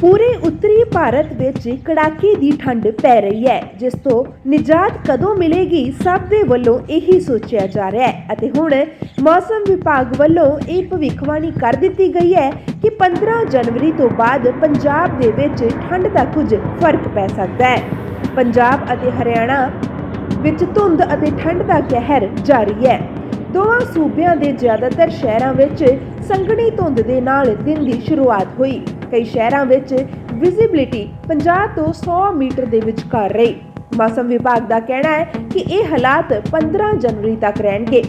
ਪੂਰੇ ਉੱਤਰੀ ਭਾਰਤ ਵਿੱਚ ਕੜਾਕੇ ਦੀ ਠੰਡ ਪੈ ਰਹੀ ਹੈ, ਜਿਸ ਤੋਂ ਨਿਜਾਤ ਕਦੋਂ ਮਿਲੇਗੀ ਸਭ ਦੇ ਵੱਲੋਂ ਇਹੀ ਸੋਚਿਆ ਜਾ ਰਿਹਾ ਹੈ। ਅਤੇ ਹੁਣ ਮੌਸਮ ਵਿਭਾਗ ਵੱਲੋਂ ਇਹ ਭਵਿੱਖਬਾਣੀ ਕਰ ਦਿੱਤੀ ਗਈ ਹੈ ਕਿ 15 ਜਨਵਰੀ ਤੋਂ ਬਾਅਦ ਪੰਜਾਬ ਦੇ ਵਿੱਚ ਠੰਡ ਦਾ ਕੁਝ ਫ਼ਰਕ ਪੈ ਸਕਦਾ ਹੈ। ਪੰਜਾਬ ਅਤੇ ਹਰਿਆਣਾ ਵਿੱਚ ਧੁੰਦ ਅਤੇ ਠੰਡ ਦਾ ਕਹਿਰ ਜਾਰੀ ਹੈ। ਦੋਵਾਂ ਸੂਬਿਆਂ ਦੇ ਜ਼ਿਆਦਾਤਰ ਸ਼ਹਿਰਾਂ ਵਿੱਚ ਸੰਘਣੀ ਧੁੰਦ ਦੇ ਨਾਲ ਦਿਨ ਦੀ ਸ਼ੁਰੂਆਤ ਹੋਈ। ਕਈ ਸ਼ਹਿਰਾਂ ਵਿੱਚ ਵਿਜ਼ਿਬਿਲਿਟੀ 50 ਤੋਂ 100 ਮੀਟਰ ਦੇ ਵਿਚਕਾਰ ਰਹੀ। ਮੌਸਮ ਵਿਭਾਗ ਦਾ ਕਹਿਣਾ ਹੈ ਕਿ ਇਹ ਹਾਲਾਤ 15 ਜਨਵਰੀ ਤੱਕ ਰਹਿਣਗੇ।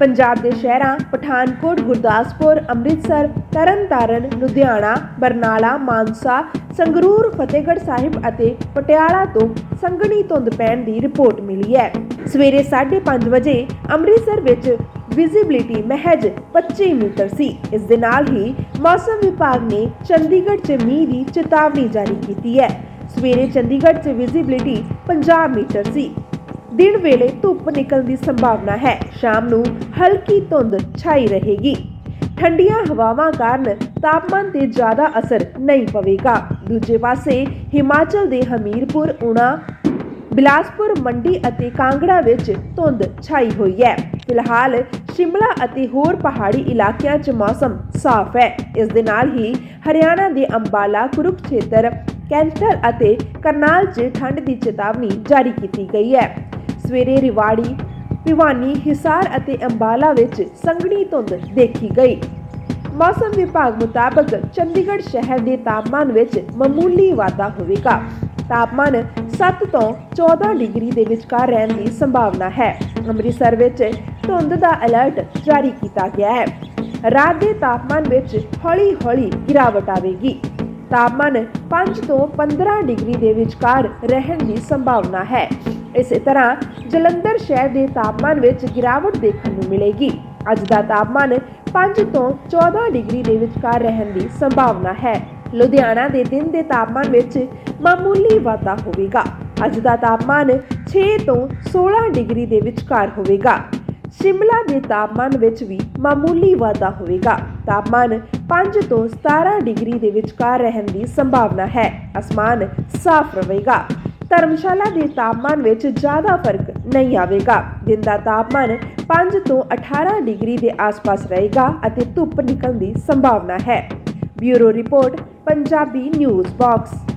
ਪੰਜਾਬ ਦੇ ਸ਼ਹਿਰਾਂ ਪਠਾਨਕੋਟ, ਗੁਰਦਾਸਪੁਰ, ਅੰਮ੍ਰਿਤਸਰ, ਤਰਨਤਾਰਨ, ਲੁਧਿਆਣਾ, ਬਰਨਾਲਾ, ਮਾਨਸਾ, ਸੰਗਰੂਰ, ਫਤਿਹਗੜ੍ਹ ਸਾਹਿਬ ਅਤੇ ਪਟਿਆਲਾ ਤੋਂ ਸੰਘਣੀ ਧੁੰਦ ਪੈਣ ਦੀ ਰਿਪੋਰਟ ਮਿਲੀ ਹੈ। ਸਵੇਰੇ 5:30 ਵਜੇ ਅੰਮ੍ਰਿਤਸਰ ਵਿੱਚ ਵਿਜ਼ਿਬਿਲਿਟੀ ਮਹਿਜ 25 ਮੀਟਰ ਸੀ ਇਸ ਦੇ ਨਾਲ ਹੀ ਮੌਸਮ ਵਿਭਾਗ ਨੇ ਚੰਡੀਗੜ੍ਹ 'ਚ ਮੀਂਹ ਦੀ ਚੇਤਾਵਨੀ ਜਾਰੀ ਕੀਤੀ ਹੈ ਸਵੇਰੇ ਚੰਡੀਗੜ੍ਹ 'ਚ ਵਿਜ਼ਿਬਿਲਿਟੀ 50 ਮੀਟਰ ਸੀ ਦਿਨ ਵੇਲੇ ਧੁੱਪ ਨਿਕਲਣ ਦੀ ਸੰਭਾਵਨਾ ਹੈ ਸ਼ਾਮ ਨੂੰ ਹਲਕੀ ਧੁੰਦ ਛਾਈ ਰਹੇਗੀ ਠੰਡੀਆਂ ਹਵਾਵਾਂ ਕਾਰਨ ਤਾਪਮਾਨ ਤੇ ਜ਼ਿਆਦਾ ਅਸਰ ਨਹੀਂ ਪਵੇਗਾ ਦੂਜੇ ਪਾਸੇ ਹਿਮਾਚਲ ਦੇ ਹਮੀਰਪੁਰ ਉਣਾ ਬਿਲਾਸਪੁਰ ਮੰਡੀ ਅਤੇ ਕਾਂਗੜਾ ਵਿੱਚ ਧੁੰਦ ਛਾਈ ਹੋਈ ਹੈ ਫਿਲਹਾਲ ਸ਼ਿਮਲਾ ਅਤੇ ਹੋਰ ਪਹਾੜੀ ਇਲਾਕਿਆਂ 'ਚ ਮੌਸਮ ਸਾਫ਼ ਹੈ। ਇਸ ਦੇ ਨਾਲ ਹੀ ਹਰਿਆਣਾ ਦੇ ਅੰਬਾਲਾ ਕੁਰੂਕਸ਼ੇਤਰ ਕੈਂਥਲ ਅਤੇ ਕਰਨਾਲ 'ਚ ਠੰਡ ਦੀ ਚੇਤਾਵਨੀ ਜਾਰੀ ਕੀਤੀ ਗਈ ਹੈ। ਸਵੇਰੇ ਰਿਵਾੜੀ, ਭਿਵਾਨੀ, ਹਿਸਾਰ ਅਤੇ ਅੰਬਾਲਾ ਵਿੱਚ ਸੰਘਣੀ ਧੁੰਦ ਦੇਖੀ ਗਈ। ਮੌਸਮ ਵਿਭਾਗ ਮੁਤਾਬਕ ਚੰਡੀਗੜ੍ਹ ਸ਼ਹਿਰ ਦੇ ਤਾਪਮਾਨ ਵਿੱਚ ਮਾਮੂਲੀ ਵਾਧਾ ਹੋਵੇਗਾ। ਤਾਪਮਾਨ 7 ਤੋਂ 14 ਡਿਗਰੀ ਦੇ ਵਿਚਕਾਰ ਰਹਿਣ ਦੀ ਸੰਭਾਵਨਾ ਹੈ। ਅੰਮ੍ਰਿਤਸਰ ਵਿੱਚ ਧੁੰਦ ਦਾ ਅਲਰਟ ਜਾਰੀ ਕੀਤਾ ਗਿਆ ਹੈ। ਰਾਤ ਦੇ ਤਾਪਮਾਨ ਵਿੱਚ ਹੌਲੀ-ਹੌਲੀ ਗਿਰਾਵਟ ਆਵੇਗੀ। ਤਾਪਮਾਨ 5 ਤੋਂ 15 ਡਿਗਰੀ ਦੇ ਵਿਚਕਾਰ ਰਹਿਣ ਦੀ ਸੰਭਾਵਨਾ ਹੈ। ਇਸੇ ਤਰ੍ਹਾਂ ਜਲੰਧਰ ਸ਼ਹਿਰ ਦੇ ਤਾਪਮਾਨ ਵਿੱਚ ਗਿਰਾਵਟ ਦੇਖਣ ਨੂੰ ਮਿਲੇਗੀ। ਅੱਜ ਦਾ ਤਾਪਮਾਨ 5 ਤੋਂ 14 ਡਿਗਰੀ ਦੇ ਵਿਚਕਾਰ ਰਹਿਣ ਦੀ ਸੰਭਾਵਨਾ ਹੈ। ਲੁਧਿਆਣਾ ਦੇ ਦਿਨ ਦੇ ਤਾਪਮਾਨ ਵਿੱਚ ਮਾਮੂਲੀ ਵਾਧਾ ਹੋਵੇਗਾ। ਅੱਜ ਦਾ ਤਾਪਮਾਨ 6 ਤੋਂ 16 ਡਿਗਰੀ ਦੇ ਵਿਚਕਾਰ ਹੋਵੇਗਾ। ਸ਼ਿਮਲਾ ਦੇ ਤਾਪਮਾਨ ਵਿੱਚ ਵੀ ਮਾਮੂਲੀ ਵਾਧਾ ਹੋਵੇਗਾ। ਤਾਪਮਾਨ 5 ਤੋਂ 17 ਡਿਗਰੀ ਦੇ ਵਿਚਕਾਰ ਰਹਿਣ ਦੀ ਸੰਭਾਵਨਾ ਹੈ। ਅਸਮਾਨ ਸਾਫ਼ ਰਹੇਗਾ। ਧਰਮਸ਼ਾਲਾ ਦੇ ਤਾਪਮਾਨ ਵਿੱਚ ਜ਼ਿਆਦਾ ਫ਼ਰਕ ਨਹੀਂ ਆਵੇਗਾ। ਦਿਨ ਦਾ ਤਾਪਮਾਨ 5 ਤੋਂ 18 ਡਿਗਰੀ ਦੇ ਆਸ-ਪਾਸ ਰਹੇਗਾ ਅਤੇ ਧੁੱਪ ਨਿਕਲਣ ਦੀ ਸੰਭਾਵਨਾ ਹੈ। Bureau report, Punjabi news box.